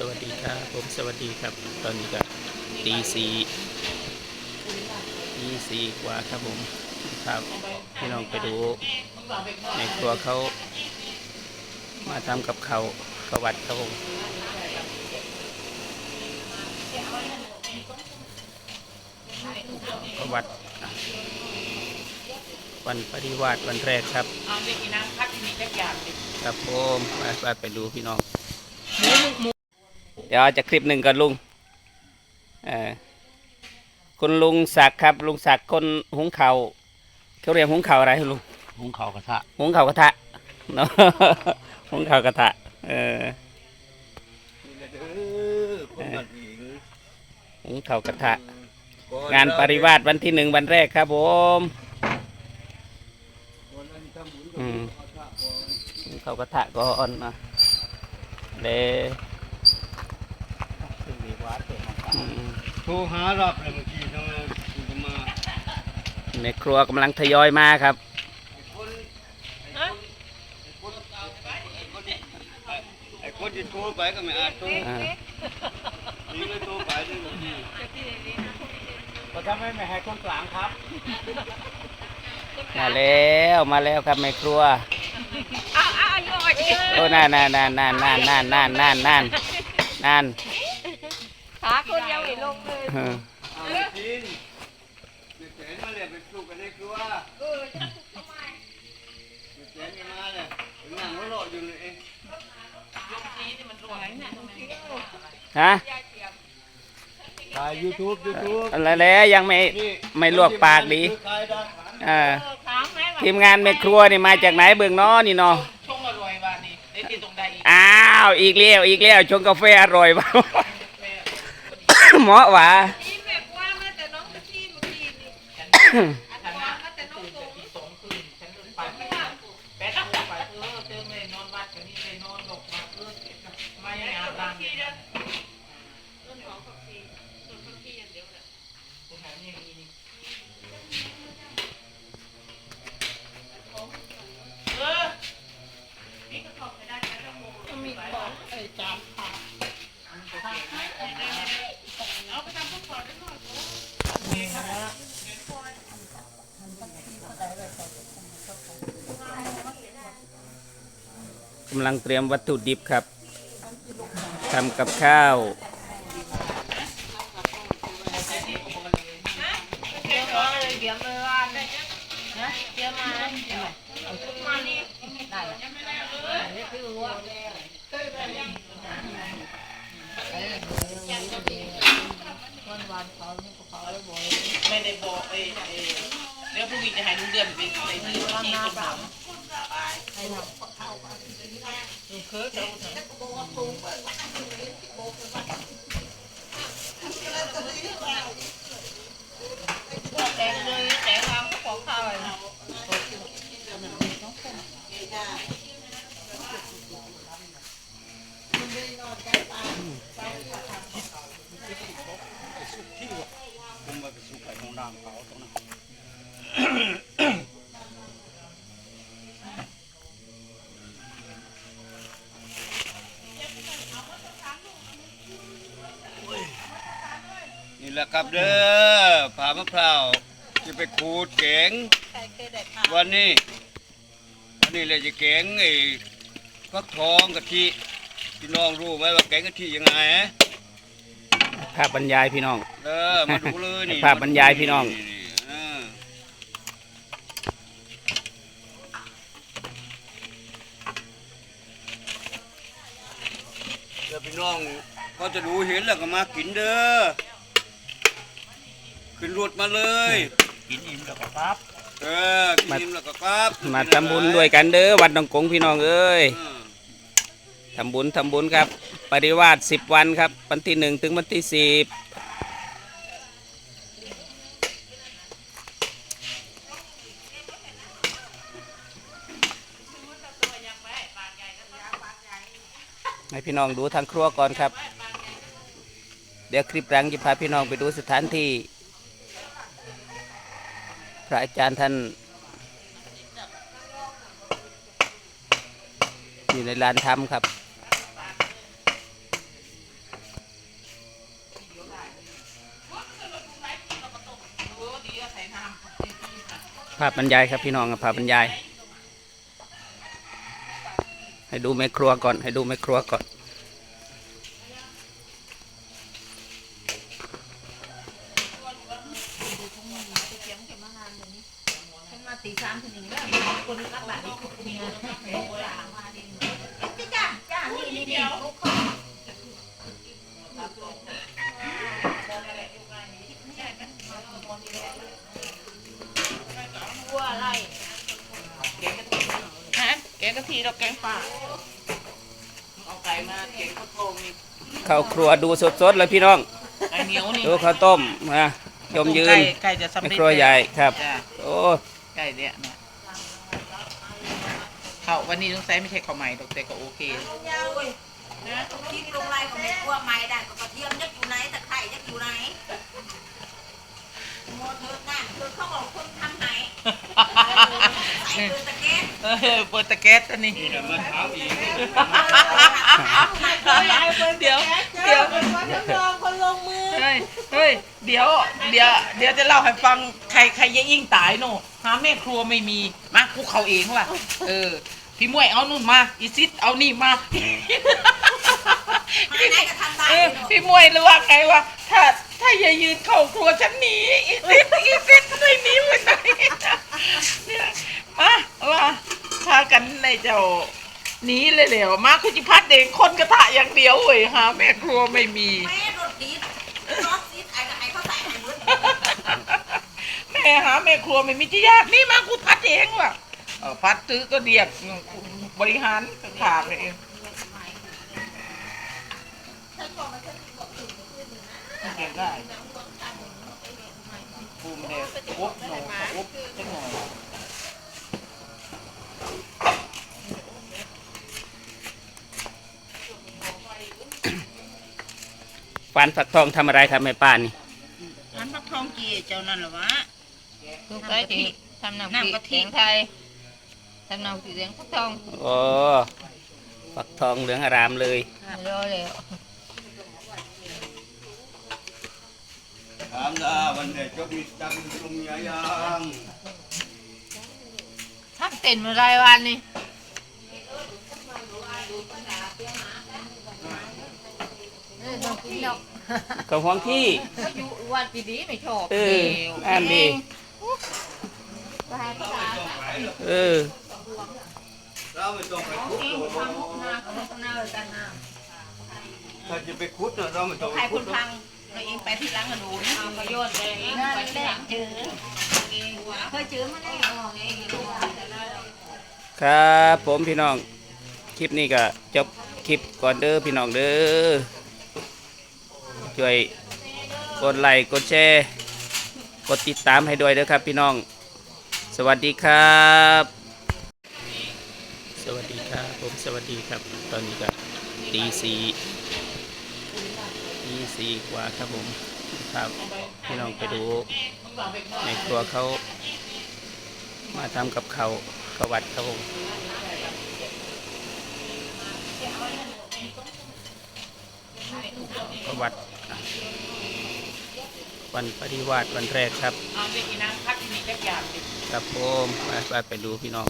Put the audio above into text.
สวัสดีครับผมสวัสดีครับ ตอนนี้ก็ตีสี่ตีสี่กว่าครับผมครับพี่น้องไปดู ในครัวเขามาทำกับเขาวขาววัดครับผมขาววัดวันปฏิวัติวันแรกครับเอาด็กกินน้ำพัดที่มีจักอย่างดิครับผมไปไปไปดูพี่น้อง เดี๋ยวจะคลิปหนึ่งก่อนลุงเออคุณลุงศักดิ์ครับ ลุงศักดิ์คนหุงเขาวเขาเรียกหุงเขาวอะไรลุงหุงข้าวกระทะหุงเขาวกระทะเนาะ หุงเขาวกระทะเออหุงเขาวกระทะ งานปริวาสวันที่หนึ่งวันแรกครับผมอืมหุงเขาวกระทะก่อนนะเดอืม โทรหารับเลยเมื่อกี้ทำไมคุณจะมาในครัวกำลังทยอยมาครับ ไอ้คนที่โทรไปก็ไม่อาจโทรอ่านี่เลยโทรไปด้วยเมื่อกี้ก็ทำให้ไม่ให้คนกลางครับมาแล้วมาแล้วครับในครัวเอาเอาอายุอ่อนเยอะโอ้นานนานนานนานนานนานนานนานนานนาน ขาคนยังไม่ลง เลยเออเอาไปกินเด็กแสนมาเลยไปปลูกกันในครัวเออจะถูกทำไมเด็กแสนก็มาเลยนั่งรออยู่เลยเองฮะถ่ายยูทูบยูทูบอะไรแล้วยังไม่ไม่ลวกปากดีเออถามไหมว่าทีมงานแม่ครัวนี่มาจากไหนเบื้องน้อนี่เนาะช่วงอร่อยบ้านนี้ได้ตีตรงใดอีกอ้าว อีกแล้วอีกแล้วชงกาแฟอร่อยเปล่า เหมาะหวะอีแม่กว่ามาแต่น้องตะกี้เมื่อกี้นี่อันกว่ามาแต่น้องตื่นโตแต่ตีสองคืนฉันเดินไปไม่ได้แปดโมงไปเออเติมเลยนอนวัดกันนี่เลยนอนหลบมาเออไม่ยังอาบน้ำเนี่ยต้นหอมผักชีต้นผักชีอย่างเดียวเลยตรงไหนนี่มีนี่เออมีของไอ้จานผักเอาไปทำพวกก่อนได้หน่อย กำลังเตรียมวัตถุดิบครับทำกับข้าวเดี๋ย วันวานเขาเนี่ยเขาเลยบอกไม่ได้บอกเอ้เอ้เดี๋ยวผู้มีจะให้ลุงเดือนไปไปที่ที่ตรหนั้นให้ทำลงเคิร์ดเราทำ แหละครับเด้อผ่ามะพร้าวจะไปขูดเก๋งใครเคยได้ผ่าวันนี้ วันนี้เลยจะเก๋งไอ้ฟักทองกะทิพี่น้องรู้ไหมว่าแกงกะทิยังไงฮะภาพบรรยายพี่น้อง เออมาดูเลยนี่ภาพบรรยายพี่น้อง เออเดี๋ยวพี่น้องก็จะดูเห็นแล้วก็มากินเด้อ ขึ้นรถมาเลย กินอิ่มแล้วก็ปั๊บเออกินแล้วก็กลับมาทำบุญด้วยกันเด้อวัดหนองกงพี่น้องเอ้ยเออทำบุญทำบุญครับ ปริวาสสิบวันครับ วันที่หนึ่งถึงวันที่สิบให้พี่น้องดูทางครัวก่อนครับ เดี๋ยวคลิปหลังจะพาพี่น้องไปดูสถานที่ พระอาจารย์ท่านอยู่ในลานธรรมครับ ภาพบรรยายครับพี่น้องภาพบรรยาย ให้ดูแม่ครัวก่อน ให้ดูแม่ครัวก่อน ตีสามถึงหนึ่งแล้วคนรักหลานเนี่ยจ้าจ้านี่นี่นี่วัวอะไรฮะแกงกะทิเราแกงป่าเอาไก่มาแกงข้าวต้มนี่เข้าครัวดูสดๆเลยพี่น้องไก่เหนียวนี่ดูข้าวต้มนะยมยืนไก่ไก่จะสำแม่เร็จครัวใหญ่ครับจ้ะโอ้ ไก่เนี่ยนะข้าววันนี้ต้องใช้ไม่ใช่ข้าวใหม่หรอกแต่ก็โอเคยาวเว้ยนะที่ลงไรของแม่ครัวไม้ได้ก็กระเทียมยักอยู่ไหนตะไคร้ยักอยู่ไหนโมเธอน่ะเธอเขาบอกคนทำไหนใส่เกลือตะ เกียบเออเปิดตะแก๊สอันนี้ นี่นะมันถามอีกเดี๋ยวเดี๋ยวคนลงมือเฮ้ยเฮ้ยเดี๋ยว เดี๋ยว เดี๋ยวจะเล่าให้ฟังใครใครจะยิ่งตายโน่หาแม่ครัวไม่มีมาคุกเขาเองว่ะเออ พี่มวยเอานู่นมาอีซิดเอานี่มาไม่ไหนก็ทำได้เออพี่มวยรู้ว่าไงวะถ้าถ้าอย่ายืนเข้าครัวฉันหนีอีซิดอีซิดไม่หนีไปไหนเนี่ย มาว่าพากันในเจ้าหนีเลยเดี๋ยวมาคุณจิพัดเองคนกระทะอย่างเดียวเว้ยหาแม่ครัวไม่มี แม่รถดีรถซีดไอ้กับไอ้เขาใส่ไอ้มือแม่หาแม่ครัวไม่มีที่ยากนี่มากูพัดเองว่ะเออพัดซื้อก็เดียกบริหารขาดเองเก็บได้ภูมิเด็กอุ๊บหนูอุ๊บจังหน่อย ฟันฝักทองทำอะไรครับแม่ป้านี่มันพักทองกี่เจ้านั่นหรอวะ ลูกไก่ที่ทำน้ำพริน้ำกกะทิแกงไทยทำน้ำพริกแกงฟักทองโอ้ฝักทองเหลืองอารามเลยไม่รอแล้วถามนะวันไหนจบมีตังค์ตรงไหนยังทำเต็นมาหลายวันนี่ เออต้องกินดอกกับห่วงที่เขาอยู่วันปีนี้ไม่ชอบเอออ่านดีไปหาภาษาเออเราไม่ต้องไปคุดเองหรอกทำมุกนาเขาก็น่าเลยกันนะถ้าจะไปคุดน่ะเราไม่ต้องใครไปคคุดนหรอกพังเราเองไปที่หลังกันดูนี่เอาประโยชน์เลยเองนั่นไปแหที่หละลังเจอเคยเจอมาแล้วเองครับผมพี่น้อง คลิปนี้ก็จบคลิปก่อนเด้อพี่น้องเด้อ ช่วยกดไลค์กดแชร์กดติดตามให้ด้วยเด้อครับพี่น้อง สวัสดีครับ สวัสดีครับผมสวัสดีครับ ตอนนี้ก็ตีสี่ตีสี่กว่าครับผมครับพี่น้องไปดูในครัวเขามาทำกับเขาวเขวัดครับผมเขวัด วันปฏิวัติวันแรกครับเอาไปกินน้ำพัดที่มีจักรยานดิครับผมไปไปไปดูพี่น้อง